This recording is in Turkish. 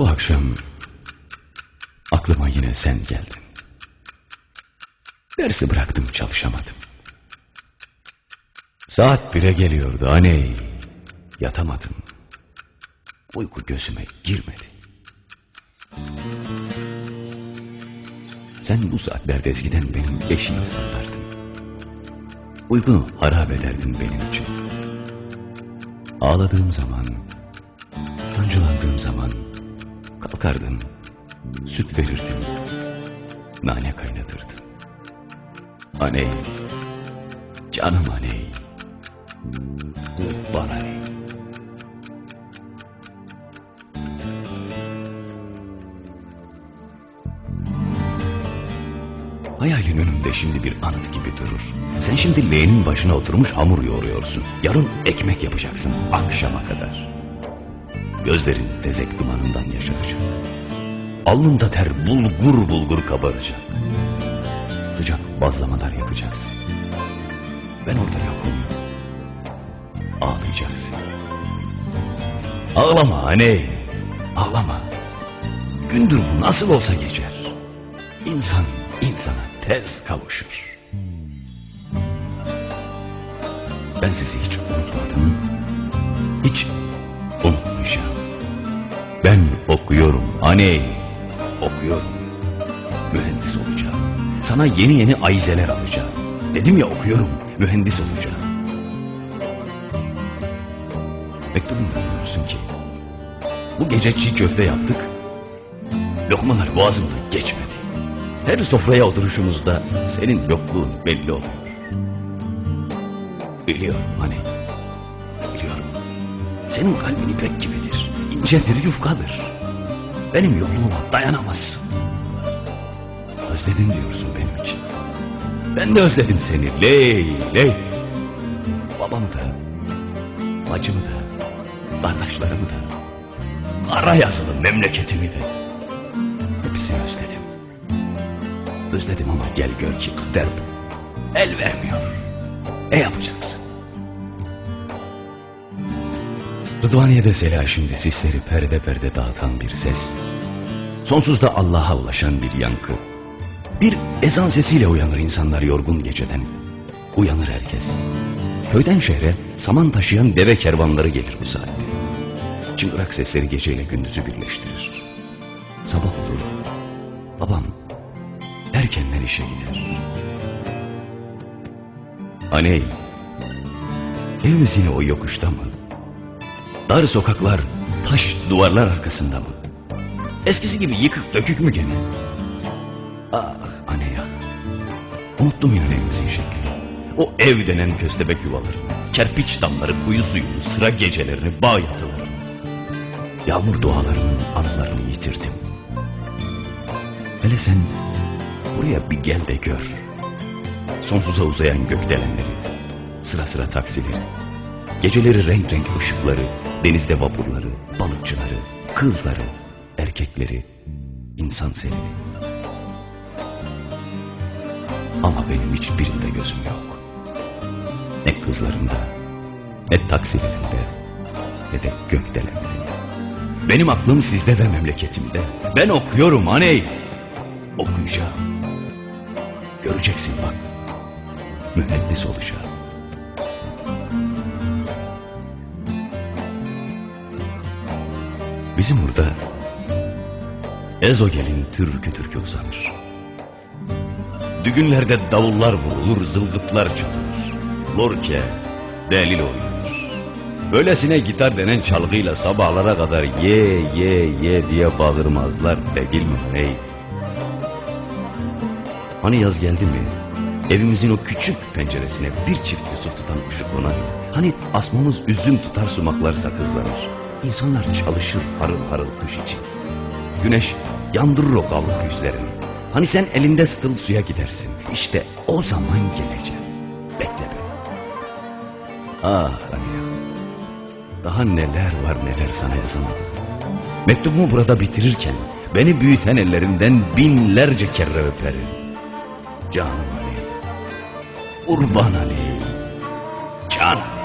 Bu akşam aklıma yine sen geldin. Dersi bıraktım çalışamadım. Saat bire geliyordu aney. Yatamadım. Uyku gözüme girmedi. Sen bu saatlerde eskiden benim eşimi sandardın. Uykunu harap ederdin benim için. Ağladığım zaman, kalkardın, süt verirdin, nane kaynatırdın. Aney, canım aney, bana aney. Hayalin önümde şimdi bir anıt gibi durur. Sen şimdi leğenin başına oturmuş hamur yoğuruyorsun. Yarın ekmek yapacaksın akşama kadar. Gözlerin tezek dumanından yaşaracak. Alnında ter bulgur bulgur kabaracak. Sıcak bazlamalar yapacaksın. Ben orada yokum. Ağlayacaksın. Ağlama anne. Ağlama. Gündür nasıl olsa geçer. İnsan insana tez kavuşur. Ben sizi hiç unutmadım. Hiç unutmayacağım. Ben okuyorum anne. Okuyorum. Mühendis olacağım. Sana yeni yeni ayizeler alacağım. Dedim ya okuyorum. Mühendis olacağım. Mektubumda diyorsun ki bu gece çiğ köfte yaptık. Lokmalar boğazımdan geçmedi. Her sofraya oturuşumuzda senin yokluğun belli oluyor. Biliyorum hani. Biliyorum. Senin kalbin ipek gibidir. İncedir, yufkadır. Benim yokluğuma dayanamazsın. Özledim diyorsun benim için. Ben de özledim seni. Ley, ley. Babamı da, bacımı da, kardeşlerimi de, kara yazılı memleketimi de. Hepsini özledim. Özledim ama gel gör ki kader bu. El vermiyor. Ne yapacaksın? Rıdvaniye'de Sela şimdi sisleri perde perde dağıtan bir ses. Sonsuzda Allah'a ulaşan bir yankı. Bir ezan sesiyle uyanır insanlar yorgun geceden. Uyanır herkes. Köyden şehre saman taşıyan deve kervanları gelir bu saatte. Çıngırak sesleri geceyle gündüzü birleştirir. Sabah olur. Babam erkenden işe gider. Aney, evimiz yine o yokuşta mı? Dar sokaklar, taş duvarlar arkasında mı? Eskisi gibi yıkık dökük mü gene? Ah aney ah. Unuttum yine evimizin şeklini. O ev denen köstebek yuvalarını, kerpiç damları, kuyu suyunu, sıra gecelerini, bağ yatılarını. Yağmur dualarının anılarını yitirdim. Hele sen buraya bir gel de gör. Sonsuza uzayan gökdelenleri, sıra sıra taksileri, geceleri renk renk ışıkları, denizde vapurları, balıkçıları, kızları, erkekleri, insan sevini. Ama benim hiçbirinde gözüm yok. Ne kızlarında, ne taksilerinde, ne de gökdelenlerinde. Benim aklım sizde ve memleketimde. Ben okuyorum aney. Okuyacağım. Göreceksin bak. Mühendis olacağım. Bizim burada Ezogel'in türkü türkü uzanır. Düğünlerde davullar vurulur, zılgıtlar çalınır. Lorke, delil oynanır. Böylesine gitar denen çalgıyla sabahlara kadar ye ye ye diye bağırmazlar değil mi hey? Hani yaz geldi mi? Evimizin o küçük penceresine bir çift Yusuf tutan ışık konar. Hani asmamız üzüm tutar sumaklar sakızlanır. İnsanlar çalışır harıl harıl kış için. Güneş yandırır o kavuk yüzlerini. Hani sen elinde stıl suya gidersin. İşte o zaman geleceğim. Bekle beni. Ah hani daha neler var neler sana yazamadım. Mektubumu burada bitirirken beni büyüten ellerinden binlerce kere öperim. Canım Ali. Kurban Ali. Canım.